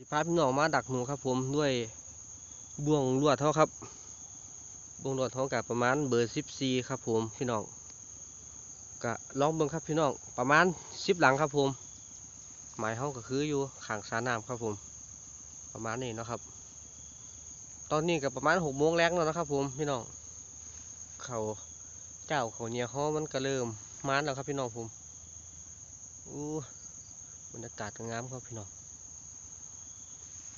สิพาพี่น้องมาดักหนูครับผมด้วยบ่วงลวดเท่าครับบ่วงลวดเท่ากับประมาณเบอร์สิบสี่ครับผมพี่น้องกะลองเบิ่งครับพี่น้องประมาณสิบหลังครับผม หมายเฮาก็คืออยู่ข้างสาน้ำครับผม ประมาณนี้นะครับ ตอนนี้ก็ประมาณหกโมงแรงแล้วนะครับ ผมพี่น้องเขาเจ้าเขาเนี่ยเขามันก็เริ่มมานแล้วครับพี่น้องผมอู้บรรยากาศงามครับพี่น้อง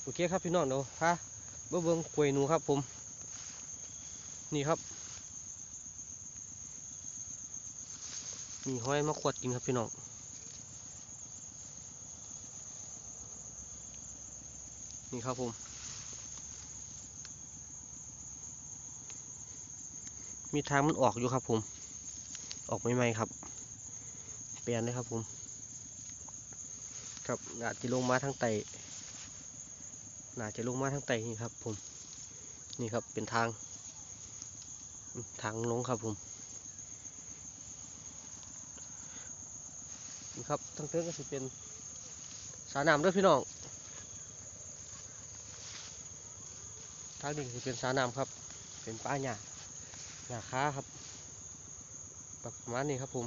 โอเคครับพี่น้องเดี๋ยวพาเบิ่งเบิ่งกวยหนูครับผม นี่ครับ มีห้อยมาขวดกินครับพี่น้องนี่ครับผมมีทางมันออกอยู่ครับผม ออกใหม่ๆครับ เปลี่ยนเลยครับผม ครับอาจจะลงมาทางไต น่าจะลงมาทางใต้นี่ครับผมนี่ครับเป็นทาง ทางลงครับผมนี่ครับทางเทิงก็จะเป็นสาน้ำเด้วยพี่น้องทางนี้จะเป็นสาน้ำครับ เป็นป้าหญ้าหญ้าค้าครับประมาณนี้ครับผม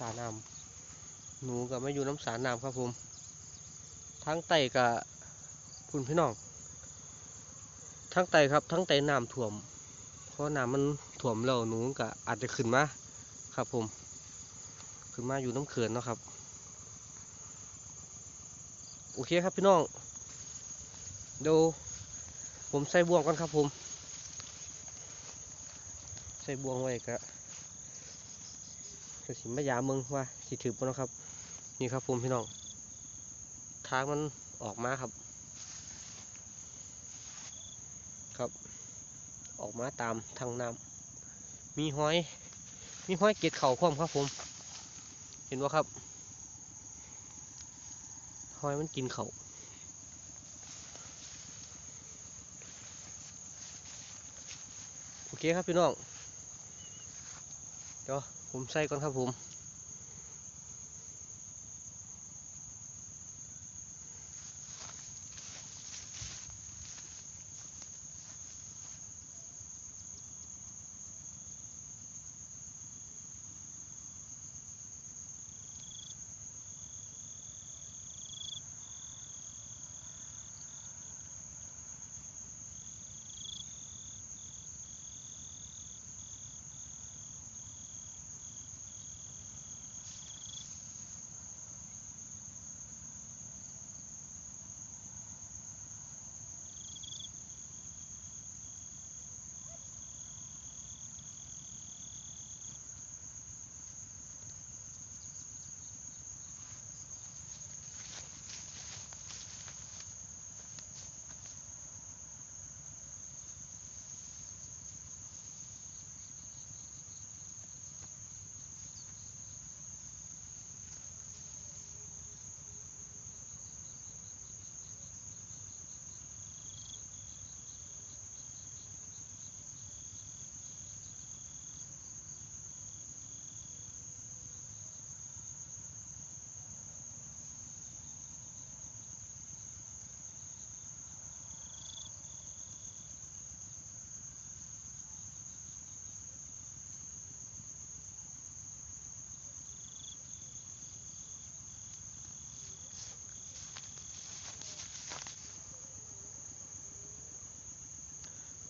สาน้ำ หนูกับมาอยู่น้ำสารน้ำครับผมทั้งไตกับคุณพี่น้องทั้งไตครับทั้งไตน้ำท่วม เพราะน้ำมันท่วมแล้วหนูก็อาจจะขึ้นมาครับผม ขึ้นมาอยู่น้ำเขื่อนเนาะครับ โอเคครับพี่น้องเดี๋ยวผมใส่บ่วงกันครับผม ใส่บ่วงไว้กะก็สิมายามเมืองว่าสิถือปนะครับ นี่ครับผมพี่น้องทางมันออกมาครับ ครับ ออกมาตามทางน้ำมีห้อย มีห้อยเกล็ดเข่าพร้อมครับผม เห็นว่าครับห้อยมันกินเข่าโอเคครับพี่น้องเดี๋ยวผมใส่ก่อนครับผม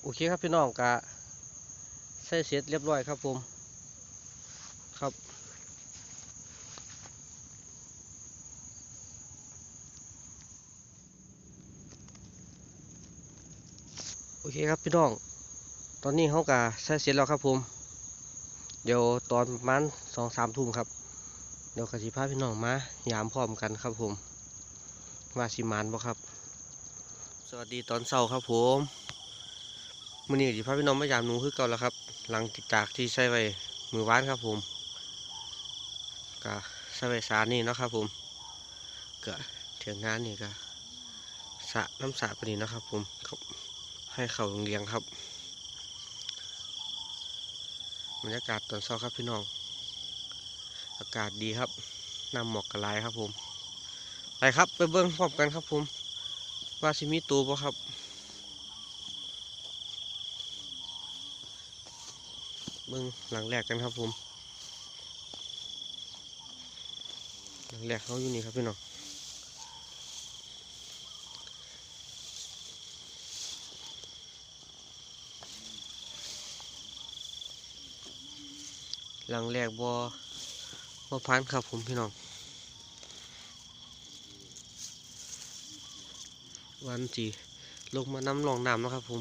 โอเคครับพี่น้องกะใส่เสร็จเรียบร้อยครับผมครับโอเคครับพี่น้อง ตอนนี้เขากะใส่เสร็จแล้วครับผม เดี๋ยวตอนประมาณสองสามทุ่มครับ เดี๋ยวกะสิพาพี่น้องมายามพร้อมกันครับผมว่าสิมานบ่ครับ สวัสดีตอนเช้าครับผม มื้อนี้สิพาพี่น้องมายามหนูคือเก่าแล้วครับ หลังจากที่ใส่ไว้มือวานครับผมก็ใส่ไว้สานี่นะครับผมก็เถียงงานนี่ก็สะน้ำสระปนี้เนะครับ ผมครับให้เขาเรียงครับบรรยากาศตอนเช้าครับพี่น้อง อากาศดีครับนำหมอกกระลายครับผมไปครับไปเบิ้งพร้อมกันครับผม ว่าสิมีตัวบ่ครับ บิ้งหลังแรกกันครับผมหลังแรกเขาอยู่นี่ครับพี่น้องหลังแรกบอบอพันครับผมพี่น้อง วันจีลงมาน้ำลองน้ำแล้วครับผม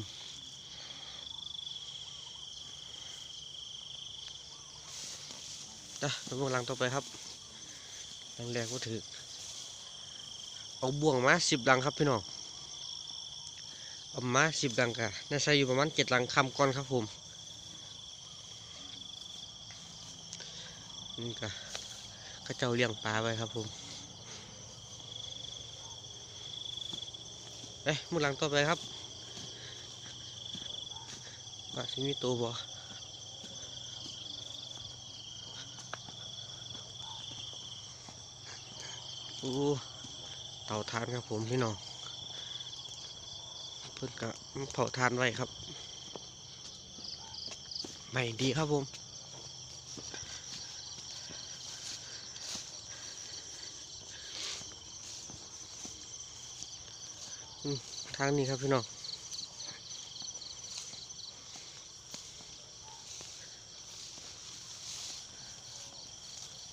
จ้ะไปเบิ่งลังต่อไปครับลังแรกก็ถือเอาบ่วงมาสิบลังครับพี่น้องเอามาสิบลังกะน่าใช้อยู่ประมาณเจ็ดลังคำก่อนครับผมนี่กะก็เจ้าเลี้ยงปลาไว้ครับผมเอ้ยมือหลังต่อไปครับว่าสิมีตัวบ่ อู้เตาทานครับผมพี่น้องเพิ่นกะเผาทานไว้ครับไม่ดีครับผมทางนี้ครับพี่น้อง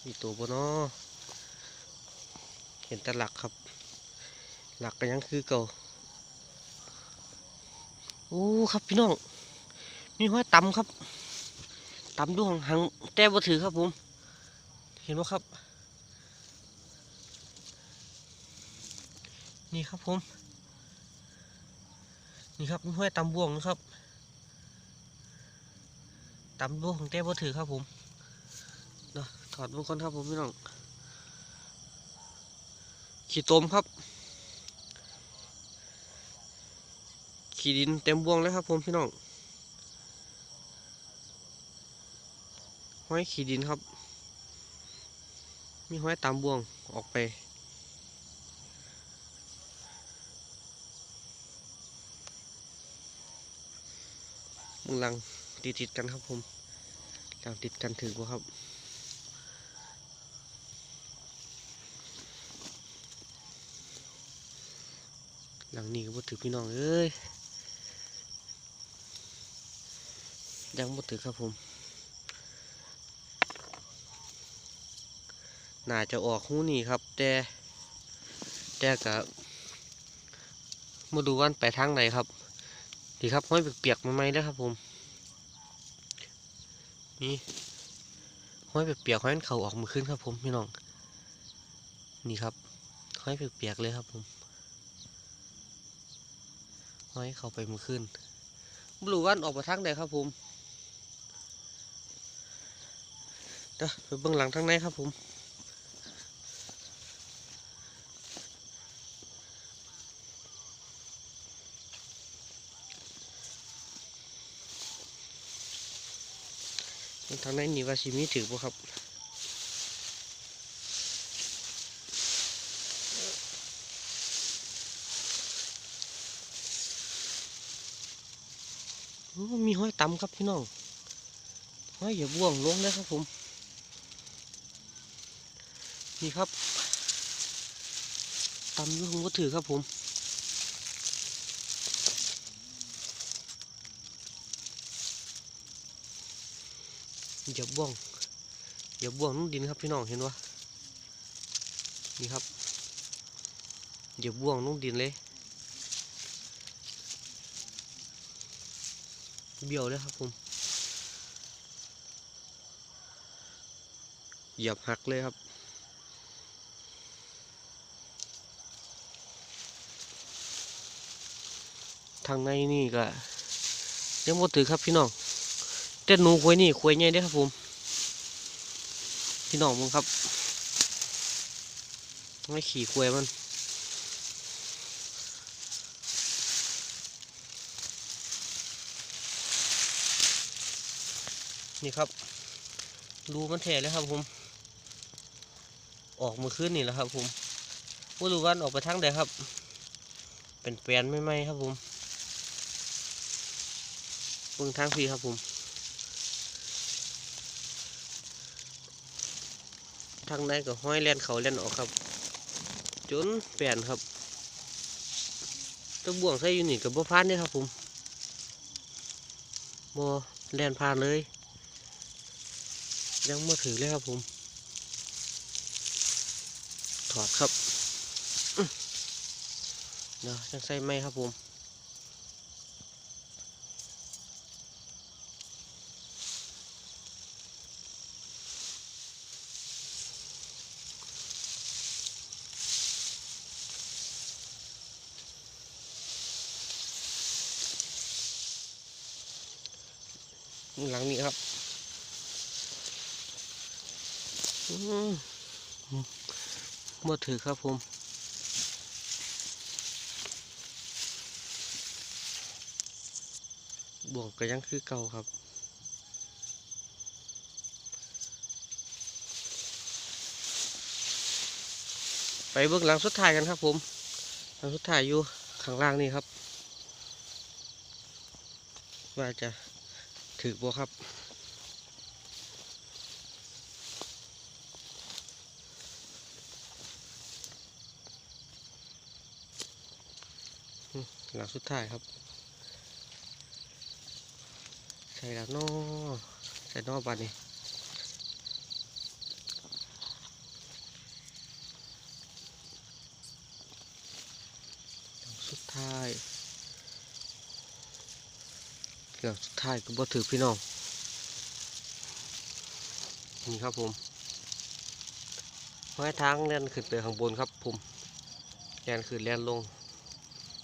มีตัวบนอ้อ ห็นแต่หลักครับ หลักก็ยังคือเก่าโอ้ครับพี่น้อง มีห้อยตำครับตำดวงหังแต่บ่ถือครับผม เห็นว่าครับ นี่ครับผม นี่ครับมีห้อยตำบ่วงนะครับตำดวงแต่บ่ถือครับผมเนาะถอดมันก่อนครับผมพี่น้อง ขี้ตมครับ ขี้ดินเต็มบวงเลยครับผมพี่น้องห้อยขี้ดินครับ มีห้อยตามบวงออกไปมึงลังติดติดกันครับผมลังติดกันถือบ่ครับ หลังนี้ก็บ่ถือพี่น้องเอ้ยยังบ่ถือครับผมน่าจะออกหูนี่ครับแต่แต่กับมาดูวันไปทางไหนครับ ดีครับห้อยเปียกๆมาไหมนะครับผม นี่ห้อยเปียกๆห้อยมันเข่าออกมาขึ้นครับผมพี่น้อง นี่ครับห้อยเปียกๆเลยครับผม ห้อยเข้าไปมือขึ้นบลูวันออกมาทางใดครับผมเดี๋ยวไปเบื้องหลังทางในครับผมทางในนี่ว่าชิมีถือบ่ครับ โอ้มีห้อย ตำครับพี่น้องห้อยอย่าบ่วงลงนะครับผม นี่ครับตำอยุ่ผมก็ถือครับผมอย่าบ่วงอย่าบ่วงนุ่งดินครับพี่น้องเห็นวะนี่ครับอย่าบ่วงนุ่งดินเลย เบี้ยวเลยครับผมเหยียบหักเลยครับทางในนี่ก็ยังบ่ถือครับพี่น้องแต่หนูควยนี่ควยใหญ่เด้ครับผม พี่น้องมึงครับไม่ขี่ควยมัน นี่ครับรูมันแถเลยครับผม ออกมื่อคืนนี่แหละครับผมบ่ารู้ว่ามันออกไปทางใดครับ เป็นแปลนไม่ไหมครับผมเบิ่งทางพี่ครับผมทางในก็ห้อยแล่นเขาแล่นออกครับ จนแปลนครับตะบ่วงใส่อยู่นี่กับบ่พานนี่ครับผมบ่แล่นผ่านเลย ยังมาถือเลยครับผม ถอดครับเดี๋ยวยังใส่ไม่ครับผมหลังนี้ครับอืม บ่ถือครับผมบ่วงก็ยังคือเก่าครับไปเบื้องหลังสุดท้ายกันครับผม หลังสุดท้ายอยู่ข้างล่างนี่ครับ ว่าจะถือบ่ครับ หลังสุดท้ายครับใส่แล้วนอใส่นอบัดนี่หลังสุดท้ายหลังสุดท้ายก็บ่ถือพี่น้องนี่ครับผมไม้ทางเล่นขึ้นไปข้างบนครับผมแลนขึ้นแลนลง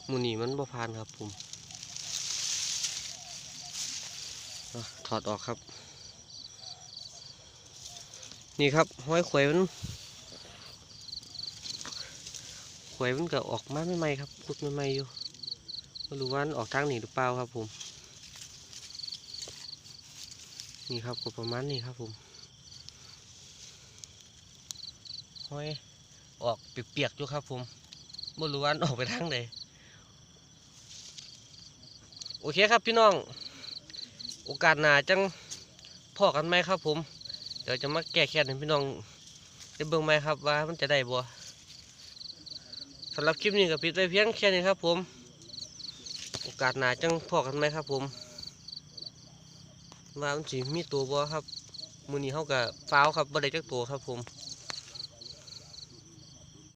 มูนี่มันบ่ผ่านครับผมถอดออกครับ นี่ครับห้อยขวยมันขวยมันก็ออกมาใหม่ๆครับพุดใหม่ๆอยู่ไม่รู้ว่ามันออกทางนี้หรือเปล่าครับผม นี่ครับก็ประมาณนี้ครับผมห้อยออกเปียกๆอยู่ครับผมไม่รู้ว่ามันออกไปทางใด โอเคครับพี่น้อง โอกาสหน้าจังพอกันไหมครับผม เดี๋ยวจะมาแก้แค้นให้พี่น้องได้เบิ่งไหมครับว่ามันจะได้บ่สำหรับคลิปนี้ก็ปิดไว้เพียงแค่นี้ครับผม โอกาสหน้าจังพอกันไหมครับผมว่ามันสิมีตัวบ่ครับมือนี้เขากับฟ้าวครับบ่ได้จักตัวครับผม